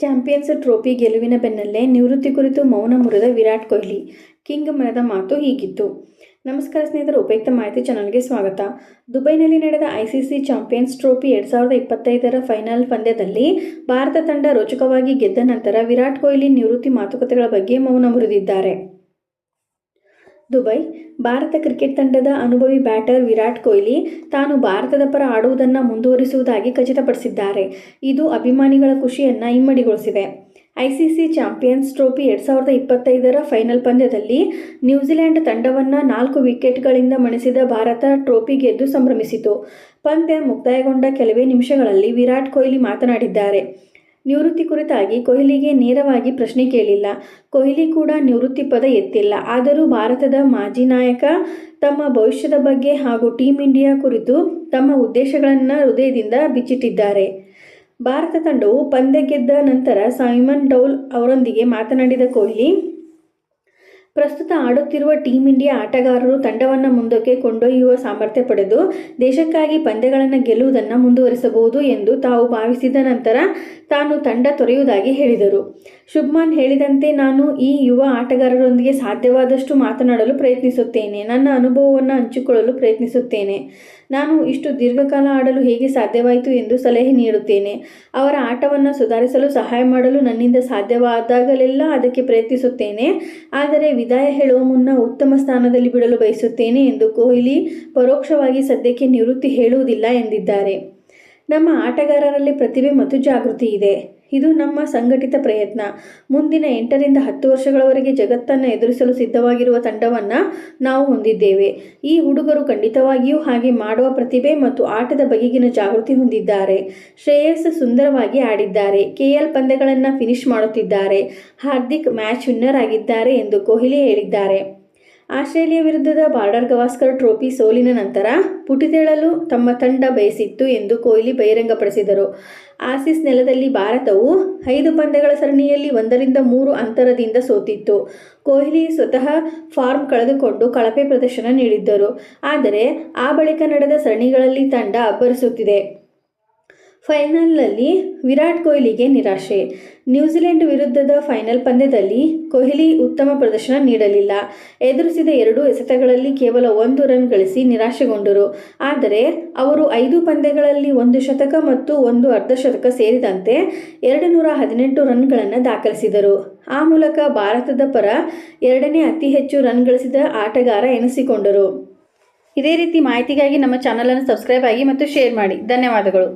Champions trophy ಗೆಲುವಿನ ಬೆನ್ನಲ್ಲೇ ನಿವೃತ್ತಿ ಕುರಿತು ಮೌನ ಮುರಿದ ವಿರಾಟ್ ಕೊಹ್ಲಿ. ಕಿಂಗ್ ಮನದ ಮಾತು ಹೀಗಿತ್ತು. ನಮಸ್ಕಾರ ಸ್ನೇಹಿತರು, ಉಪಯುಕ್ತ ಮಾಹಿತಿ ಚಾನಲ್ಗೆ ಸ್ವಾಗತ. ದುಬೈನಲ್ಲಿ ನಡೆದ ಐಸಿಸಿ ಚಾಂಪಿಯನ್ಸ್ ಟ್ರೋಫಿ ಎರಡು ಸಾವಿರದ ಇಪ್ಪತ್ತೈದರ ಫೈನಲ್ ಪಂದ್ಯದಲ್ಲಿ ಭಾರತ ತಂಡ ರೋಚಕವಾಗಿ ಗೆದ್ದ ನಂತರ ವಿರಾಟ್ ಕೊಹ್ಲಿ ನಿವೃತ್ತಿ ಮಾತುಕತೆಗಳ ಬಗ್ಗೆ ಮೌನ ಮುರಿದಿದ್ದಾರೆ. ದುಬೈ. ಭಾರತ ಕ್ರಿಕೆಟ್ ತಂಡದ ಅನುಭವಿ ಬ್ಯಾಟರ್ ವಿರಾಟ್ ಕೊಹ್ಲಿ ತಾನು ಭಾರತದ ಪರ ಆಡುವುದನ್ನು ಮುಂದುವರಿಸುವುದಾಗಿ ಖಚಿತಪಡಿಸಿದ್ದಾರೆ. ಇದು ಅಭಿಮಾನಿಗಳ ಖುಷಿಯನ್ನು ಇಮ್ಮಡಿಗೊಳಿಸಿದೆ ಐಸಿಸಿ ಚಾಂಪಿಯನ್ಸ್ ಟ್ರೋಫಿ ಎರಡು ಸಾವಿರದ ಇಪ್ಪತ್ತೈದರ ಫೈನಲ್ ಪಂದ್ಯದಲ್ಲಿ ನ್ಯೂಜಿಲೆಂಡ್ ತಂಡವನ್ನು ನಾಲ್ಕು ವಿಕೆಟ್ಗಳಿಂದ ಮಣಿಸಿದ ಭಾರತ ಟ್ರೋಫಿ ಗೆದ್ದು ಸಂಭ್ರಮಿಸಿತು. ಪಂದ್ಯ ಮುಕ್ತಾಯಗೊಂಡ ಕೆಲವೇ ನಿಮಿಷಗಳಲ್ಲಿ ವಿರಾಟ್ ಕೊಹ್ಲಿ ಮಾತನಾಡಿದ್ದಾರೆ. ನಿವೃತ್ತಿ ಕುರಿತಾಗಿ ಕೊಹ್ಲಿಗೆ ನೇರವಾಗಿ ಪ್ರಶ್ನೆ ಕೇಳಿಲ್ಲ. ಕೊಹ್ಲಿ ಕೂಡ ನಿವೃತ್ತಿ ಪದ ಎತ್ತಿಲ್ಲ. ಆದರೂ ಭಾರತದ ಮಾಜಿ ನಾಯಕ ತಮ್ಮ ಭವಿಷ್ಯದ ಬಗ್ಗೆ ಹಾಗೂ ಟೀಂ ಇಂಡಿಯಾ ಕುರಿತು ತಮ್ಮ ಉದ್ದೇಶಗಳನ್ನು ಹೃದಯದಿಂದ ಬಿಚ್ಚಿಟ್ಟಿದ್ದಾರೆ. ಭಾರತ ತಂಡವು ಪಂದ್ಯ ಗೆದ್ದ ನಂತರ ಸೈಮನ್ ಡೌಲ್ ಅವರೊಂದಿಗೆ ಮಾತನಾಡಿದ ಕೊಹ್ಲಿ ಪ್ರಸ್ತುತ ಆಡುತ್ತಿರುವ ಟೀಂ ಇಂಡಿಯಾ ಆಟಗಾರರು ತಂಡವನ್ನು ಮುಂದಕ್ಕೆ ಕೊಂಡೊಯ್ಯುವ ಸಾಮರ್ಥ್ಯ ಪಡೆದು ದೇಶಕ್ಕಾಗಿ ಪಂದ್ಯಗಳನ್ನು ಗೆಲ್ಲುವುದನ್ನು ಮುಂದುವರಿಸಬಹುದು ಎಂದು ತಾವು ಭಾವಿಸಿದ ನಂತರ ತಾನು ತಂಡ ತೊರೆಯುವುದಾಗಿ ಹೇಳಿದರು. ಶುಭ್ಮಾನ್ ಹೇಳಿದಂತೆ ನಾನು ಈ ಯುವ ಆಟಗಾರರೊಂದಿಗೆ ಸಾಧ್ಯವಾದಷ್ಟು ಮಾತನಾಡಲು ಪ್ರಯತ್ನಿಸುತ್ತೇನೆ. ನನ್ನ ಅನುಭವವನ್ನು ಹಂಚಿಕೊಳ್ಳಲು ಪ್ರಯತ್ನಿಸುತ್ತೇನೆ. ನಾನು ಇಷ್ಟು ದೀರ್ಘಕಾಲ ಆಡಲು ಹೇಗೆ ಸಾಧ್ಯವಾಯಿತು ಎಂದು ಸಲಹೆ ನೀಡುತ್ತೇನೆ. ಅವರ ಆಟವನ್ನು ಸುಧಾರಿಸಲು ಸಹಾಯ ಮಾಡಲು ನನ್ನಿಂದ ಸಾಧ್ಯವಾದಾಗಲೆಲ್ಲ ಅದಕ್ಕೆ ಪ್ರಯತ್ನಿಸುತ್ತೇನೆ. ಆದರೆ ವಿದಾಯ ಹೇಳುವ ಮುನ್ನ ಉತ್ತಮ ಸ್ಥಾನದಲ್ಲಿ ಬಿಡಲು ಬಯಸುತ್ತೇನೆ ಎಂದು ಕೊಹ್ಲಿ ಪರೋಕ್ಷವಾಗಿ ಸದ್ಯಕ್ಕೆ ನಿವೃತ್ತಿ ಹೇಳುವುದಿಲ್ಲ ಎಂದಿದ್ದಾರೆ. ನಮ್ಮ ಆಟಗಾರರಲ್ಲಿ ಪ್ರತಿಭೆ ಮತ್ತು ಜಾಗೃತಿ ಇದೆ. ಇದು ನಮ್ಮ ಸಂಘಟಿತ ಪ್ರಯತ್ನ. ಮುಂದಿನ ಎಂಟರಿಂದ ಹತ್ತು ವರ್ಷಗಳವರೆಗೆ ಜಗತ್ತನ್ನು ಎದುರಿಸಲು ಸಿದ್ಧವಾಗಿರುವ ತಂಡವನ್ನು ನಾವು ಹೊಂದಿದ್ದೇವೆ. ಈ ಹುಡುಗರು ಖಂಡಿತವಾಗಿಯೂ ಹಾಗೆ ಮಾಡುವ ಪ್ರತಿಭೆ ಮತ್ತು ಆಟದ ಬಗೆಗಿನ ಜಾಗೃತಿ ಹೊಂದಿದ್ದಾರೆ. ಶ್ರೇಯಸ್ ಸುಂದರವಾಗಿ ಆಡಿದ್ದಾರೆ. ಕೆಎಲ್ ಪಂದ್ಯಗಳನ್ನು ಫಿನಿಶ್ ಮಾಡುತ್ತಿದ್ದಾರೆ. ಹಾರ್ದಿಕ್ ಮ್ಯಾಚ್ ವಿನ್ನರ್ ಆಗಿದ್ದಾರೆ ಎಂದು ಕೊಹ್ಲಿ ಹೇಳಿದ್ದಾರೆ. ಆಸ್ಟ್ರೇಲಿಯಾ ವಿರುದ್ಧದ ಬಾರ್ಡರ್ ಗವಾಸ್ಕರ್ ಟ್ರೋಫಿ ಸೋಲಿನ ನಂತರ ಪುಟಿದೇಳಲು ತಮ್ಮ ತಂಡ ಬಯಸಿತ್ತು ಎಂದು ಕೊಹ್ಲಿ ಬಹಿರಂಗಪಡಿಸಿದರು. ಆಸಿಸ್ ನೆಲದಲ್ಲಿ ಭಾರತವು ಐದು ಪಂದ್ಯಗಳ ಸರಣಿಯಲ್ಲಿ ಒಂದರಿಂದ ಮೂರು ಅಂತರದಿಂದ ಸೋತಿತ್ತು. ಕೊಹ್ಲಿ ಸ್ವತಃ ಫಾರ್ಮ್ ಕಳೆದುಕೊಂಡು ಕಳಪೆ ಪ್ರದರ್ಶನ ನೀಡಿದ್ದರು. ಆದರೆ ಆ ಬಳಿಕ ನಡೆದ ಸರಣಿಗಳಲ್ಲಿ ತಂಡ ಅಬ್ಬರಿಸುತ್ತಿದೆ. ಫೈನಲ್ನಲ್ಲಿ ವಿರಾಟ್ ಕೊಹ್ಲಿಗೆ ನಿರಾಶೆ. ನ್ಯೂಜಿಲೆಂಡ್ ವಿರುದ್ಧದ ಫೈನಲ್ ಪಂದ್ಯದಲ್ಲಿ ಕೊಹ್ಲಿ ಉತ್ತಮ ಪ್ರದರ್ಶನ ನೀಡಲಿಲ್ಲ. ಎದುರಿಸಿದ ಎರಡು ಎಸೆತಗಳಲ್ಲಿ ಕೇವಲ ಒಂದು ರನ್ ಗಳಿಸಿ ನಿರಾಶೆಗೊಂಡರು. ಆದರೆ ಅವರು ಐದು ಪಂದ್ಯಗಳಲ್ಲಿ ಒಂದು ಶತಕ ಮತ್ತು ಒಂದು ಅರ್ಧಶತಕ ಸೇರಿದಂತೆ ಎರಡು ನೂರ ಹದಿನೆಂಟು ರನ್ಗಳನ್ನು ದಾಖಲಿಸಿದರು. ಆ ಮೂಲಕ ಭಾರತದ ಪರ ಎರಡನೇ ಅತಿ ಹೆಚ್ಚು ರನ್ ಗಳಿಸಿದ ಆಟಗಾರ ಎನಿಸಿಕೊಂಡರು. ಇದೇ ರೀತಿ ಮಾಹಿತಿಗಾಗಿ ನಮ್ಮ ಚಾನಲನ್ನು ಸಬ್ಸ್ಕ್ರೈಬ್ ಆಗಿ ಮತ್ತು ಶೇರ್ ಮಾಡಿ. ಧನ್ಯವಾದಗಳು.